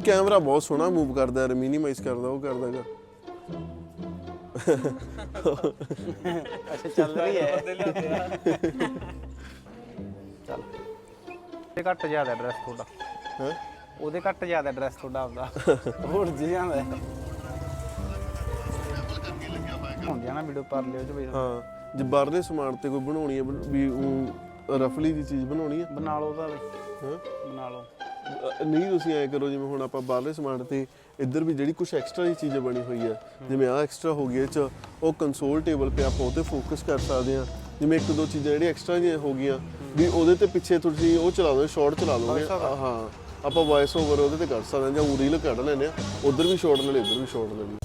Camera ਬਹੁਤ ਸੋਹਣਾ move ਕਰਦਾ ਹੈ ਮਿਨੀਮਾਈਜ਼ ਕਰਦਾ ਉਹ ਕਰਦਾਗਾ ਅੱਛਾ ਚੱਲ ਰਹੀ ਹੈ। ਚੱਲ। ਤੇ ਘੱਟ ਜ਼ਿਆਦਾ ਐਡਰੈਸ ਤੁਹਾਡਾ। ਹੈ? ਉਹਦੇ ਘੱਟ ਜ਼ਿਆਦਾ ਐਡਰੈਸ ਤੁਹਾਡਾ ਆਪਦਾ। ਹੋਰ ਜੀ। ਜਾਂਦਾ ਹੁੰਦੀ ਆ ਨਾ ਵੀਡੀਓ ਪਰ ਲਿਓ ਚ ਬਈ। ਹਾਂ ਜੇ ਬਾਹਰਲੇ ਸਮਾਨ ਤੇ ਕੋਈ ਬਣਾਉਣੀ ਹੈ ਵੀ ਰਫਲੀ ਦੀ ਚੀਜ਼ ਬਣਾਉਣੀ ਹੈ ਬਣਾ ਲਓ ਉਹਦਾ ਬਈ ਹਾਂ? ਬਣਾ ਲਓ। ਅ, ਨਹੀਂ ਤੁਸੀਂ ਐ ਕਰੋ ਜਿਵੇਂ ਹੁਣ ਆਪਾਂ ਬਾਹਰਲੇ ਸਮਾਨ ਤੇ ਇੱਧਰ ਵੀ ਜਿਹੜੀ ਕੁਝ ਐਕਸਟਰਾ ਦੀ ਚੀਜ਼ਾਂ ਬਣੀ ਹੋਈ ਹੈ ਜਿਵੇਂ ਆ ਐਕਸਟਰਾ ਹੋ ਗਈ ਇਹ ਚ ਉਹ ਕੰਸੋਲ ਟੇਬਲ ਤੇ ਆਪਾਂ ਉਹ ਤੇ ਫੋਕਸ ਕਰ ਸਕਦੇ ਆ। ਜਿਵੇਂ ਇੱਕ ਦੋ ਚੀਜ਼ਾਂ ਜਿਹੜੀਆਂ ਐਕਸਟਰਾ ਦੀਆਂ ਹੋ ਗਈਆਂ ਵੀ ਉਹਦੇ ਤੇ ਪਿੱਛੇ ਤੁਸੀਂ ਉਹ ਚਲਾ ਦੋ ਸ਼ਾਰਟ ਚਲਾ over? ਹਾਂ ਆਪਾਂ ਵਾਇਸ ਓਵਰ ਉਹਦੇ ਤੇ ਕਰ ਸਕਦੇ ਹਾਂ ਜਾਂ ਉਹ ਰੀਲ ਕੱਢ ਲੈਂਦੇ ਆ ਉਧਰ ਵੀ ਸ਼ਾਰਟ ਲੈ ਲਈ ਇੱਧਰ ਵੀ ਸ਼ਾਰਟ ਲੈ ਲਈ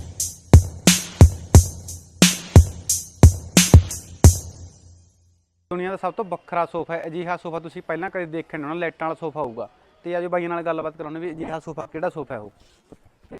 ਦੁਨੀਆ ਦਾ ਸਭ ਤੋਂ ਵੱਖਰਾ ਸੋਫਾ ਹੈ ਅਜਿਹਾ ਸੋਫਾ ਤੁਸੀਂ ਪਹਿਲਾਂ ਕਦੇ ਦੇਖਿਆ ਨਹੀਂ ਹੋਣਾ ਲਾਈਟਾਂ ਵਾਲਾ ਸੋਫਾ ਹੋਊਗਾ। ਤੇ ਆਜੋ ਬਾਈਆਂ ਨਾਲ ਗੱਲਬਾਤ ਕਰਾਉਣੇ ਵੀ ਅਜਿਹਾ ਸੋਫਾ ਕਿਹੜਾ ਸੋਫਾ ਹੈ ਉਹ।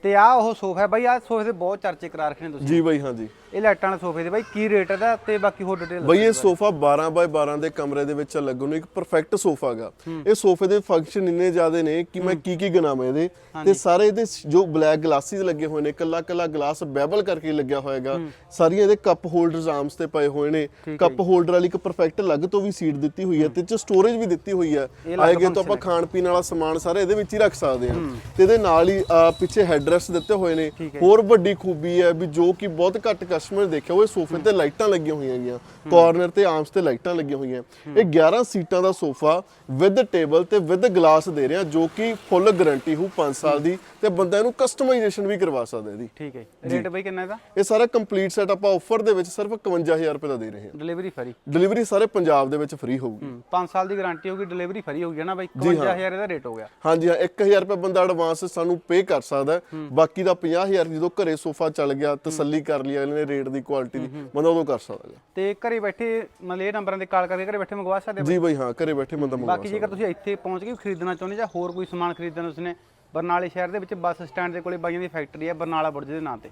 ਤੇ ਆ ਉਹ ਸੋਫਾ ਬਾਈ ਆ ਸੋਫੇ ਦੇ ਬਹੁਤ ਚਰਚੇ ਕਰਾ ਰੱਖੇ ਨੇ ਤੁਸੀਂ। ਜੀ ਬਾਈ ਹਾਂਜੀ। ਇਹ ਲਾਈਟਾਂ ਵਾਲੇ ਸੋਫੇ ਦੇ ਬਾਈ ਕੀ ਰੇਟ ਇਹਦਾ ਤੇ ਬਾਕੀ ਹੋਰ ਡਿਟੇਲ ਬਈ ਇਹ ਸੋਫਾ 12 ਬਾਈ 12 ਦੇ ਕਮਰੇ ਦੇ ਵਿੱਚ ਲੱਗੂ ਨੂੰ ਇੱਕ ਪਰਫੈਕਟ ਸੋਫਾ ਹੈਗਾ ਇਹ ਸੋਫੇ ਦੇ ਫੰਕਸ਼ਨ ਇੰਨੇ ਜ਼ਿਆਦੇ ਨੇ ਕਿ ਮੈਂ ਕੀ ਕੀ ਗਿਣਾਵਾਂ ਇਹਦੇ। ਤੇ ਸਾਰੇ ਇਹਦੇ ਜੋ ਬਲੈਕ ਗਲਾਸਿਸ ਲੱਗੇ ਹੋਏ ਨੇ ਕੱਲਾ ਕੱਲਾ ਗਲਾਸ ਬੈਬਲ ਕਰਕੇ ਲੱਗਿਆ ਹੋਏਗਾ ਸਾਰੀਆਂ ਇਹਦੇ ਕੱਪ ਹੋਲਡਰਸ ਆਰਮਸ ਤੇ ਪਏ ਹੋਏ ਨੇ। ਕੱਪ ਹੋਲਡਰ ਵਾਲੀ ਇੱਕ ਪਰਫੈਕਟ ਅਲੱਗ ਤੋਂ ਵੀ ਸੀਟ ਦਿੱਤੀ ਹੋਈ ਹੈ ਤੇ ਚ ਸਟੋਰੇਜ ਵੀ ਦਿੱਤੀ ਹੋਈ ਹੈ। ਆਏਗੇ ਤਾਂ ਆਪਾਂ ਖਾਣ ਪੀਣ ਵਾਲਾ ਸਮਾਨ ਸਾਰਾ ਇਹਦੇ ਵਿੱਚ ਹੀ ਰੱਖ ਸਕਦੇ ਹਾਂ। ਤੇ ਇਹਦੇ ਨਾਲ ਹੀ ਪਿੱਛੇ ਹੈਡਰੈਸਟ ਦਿੱਤੇ ਹੋਏ ਨੇ। ਹੋਰ ਵੱਡੀ ਖੂਬੀ ਹੈ ਵੀ ਜੋ ਕਿ ਬਹੁਤ ਘੱਟ ਕਸਟਮਰ ਦੇਖਿਆ ਉਹ ਸੋਫੇ ਤੇ ਲਾਈਟਾਂ ਲੱਗੀਆਂ ਹੋਈਆਂ ਹੈਗੀਆਂ ਕਾਰਨਰ ਤੇ ਆਰਮਸ ਤੇ ਲਾਈਟਾਂ ਲੱਗੀਆਂ ਹੋਈਆਂ। ਇਹ 11 ਸੀਟਾਂ ਦਾ ਸੋਫਾ ਵਿਦ ਟੇਬਲ ਤੇ ਵਿਦ ਗਲਾਸ ਦੇ ਰਿਹਾ ਜੋ ਕਿ ਫੁੱਲ ਗਾਰੰਟੀ ਹੋ 5 ਸਾਲ ਦੀ ਤੇ ਬੰਦਾ ਇਹਨੂੰ ਕਸਟਮਾਈਜ਼ੇਸ਼ਨ ਵੀ ਕਰਵਾ ਸਕਦਾ ਇਹਦੀ। ਠੀਕ ਹੈ। ਰੇਟ ਬਾਈ ਕਿੰਨਾ ਇਹਦਾ? ਇਹ ਸਾਰਾ ਕੰਪਲੀਟ ਸੈਟ ਆਪਾਂ ਆਫਰ ਦੇ ਵਿੱਚ ਸਿਰਫ 51000 ਰੁਪਏ ਦਾ ਦੇ ਰਹੇ ਹਾਂ। ਡਿਲੀਵਰੀ ਫਰੀ ਡਿਲੀਵਰੀ ਸਾਰੇ ਪੰਜਾਬ ਦੇ ਵਿੱਚ ਫ੍ਰੀ ਹੋਊਗੀ। 5 ਸਾਲ ਦੀ ਗਾਰੰਟੀ ਹੋਊਗੀ ਡਿਲੀਵਰੀ ਫਰੀ ਹੋਊਗੀ ਨਾ ਬਾਈ? 51000 ਇਹਦਾ ਰੇਟ ਹੋ ਗਿਆ। ਹਾਂਜੀ ਹਾਂ 1000 ਰੁਪਏ ਬੰਦਾ ਐਡਵਾਂਸ ਸਾਨੂੰ ਪੇ ਕਰ ਸਕਦਾ ਹੈ। ਬਾਕੀ ਦਾ 50000 ਜਦੋਂ ਘਰੇ ਸੋਫਾ ਚੱਲ ਗਿਆ ਤਸੱਲੀ ਕਰ ਲਈ ਅਗਲੇ ਨੇ ਰੇਟ ਦੀ ਕੁਆਲਿਟੀ ਦੀ ਬੰਦਾ ਉਦੋਂ ਕਰ ਸਕਦਾ। ਤੇ ਘਰੇ ਬੈਠੇ ਮਤਲਬ ਇਹ ਨੰਬਰਾਂ ਤੇ ਕਾਲ ਕਰਕੇ ਘਰੇ ਬੈਠੇ ਮੰਗਵਾ ਸਕਦੇ ਜੀ ਬਈ? ਹਾਂ ਘਰੇ ਬੈਠੇ ਬੰਦਾ ਮੰਗਵਾ ਬਾਕੀ ਜੇਕਰ ਤੁਸੀਂ ਇੱਥੇ ਪਹੁੰਚ ਕੇ ਖਰੀਦਣਾ ਚਾਹੁੰਦੇ ਜਾਂ ਹੋਰ ਕੋਈ ਸਮਾਨ ਖਰੀਦਣਾ ਤੁਸੀਂ ਨੇ ਬਰਨਾਲੇ ਸ਼ਹਿਰ ਦੇ ਵਿੱਚ ਬੱਸ ਸਟੈਂਡ ਦੇ ਕੋਲੇ ਬਾਈਆਂ ਦੀ ਫੈਕਟਰੀ ਹੈ ਬਰਨਾਲਾ ਬੁਰਜ ਦੇ ਨਾਂ ਤੇ।